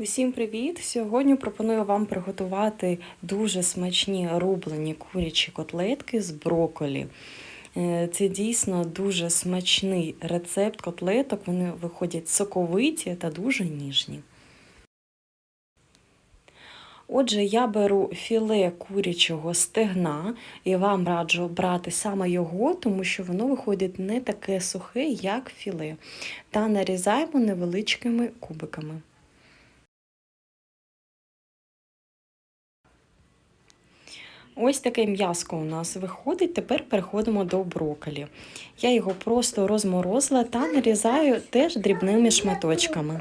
Усім привіт! Сьогодні пропоную вам приготувати дуже смачні рублені курячі котлетки з броколі. Е, Це дійсно дуже смачний рецепт котлеток. Вони виходять соковиті та дуже ніжні. Отже, я беру філе курячого стегна і вам раджу брати саме його, тому що воно виходить не таке сухе, як філе. Та нарізаємо невеличкими кубиками. Ось таке м'яско у нас виходить. Тепер переходимо до брокколі. Я його просто розморозила та нарізаю теж дрібними шматочками.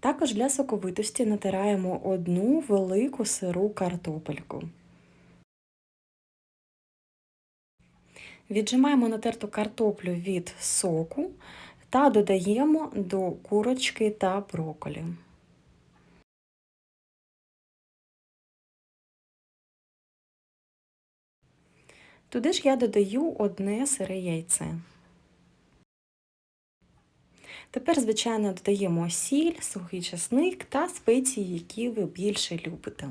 Також для соковитості натираємо одну велику сиру картопельку. Віджимаємо натерту картоплю від соку та додаємо до курочки та брокколі. Туди ж я додаю одне сире яйце. Тепер, звичайно, додаємо сіль, сухий часник та спеції, які ви більше любите.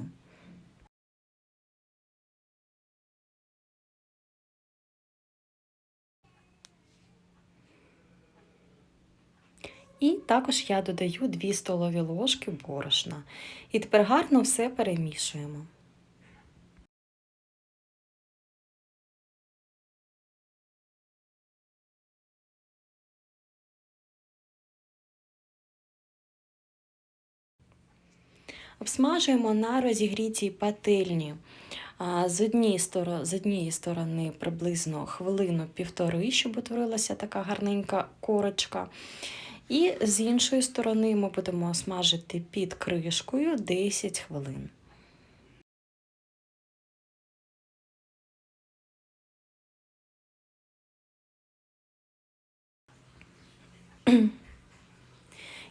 І також я додаю 2 столові ложки борошна. І тепер гарно все перемішуємо. Обсмажуємо на розігрітій пательні з однієї сторони, з однієї сторони приблизно хвилину-півтори, щоб утворилася така гарненька корочка. І з іншої сторони ми будемо смажити під кришкою 10 хвилин.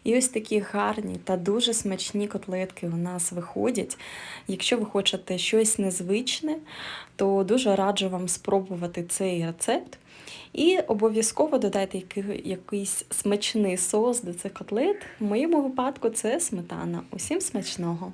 І ось такі гарні та дуже смачні котлетки у нас виходять. Якщо ви хочете щось незвичне, то дуже раджу вам спробувати цей рецепт. І обов'язково додайте якийсь смачний соус до цих котлет. В моєму випадку це сметана. Усім смачного!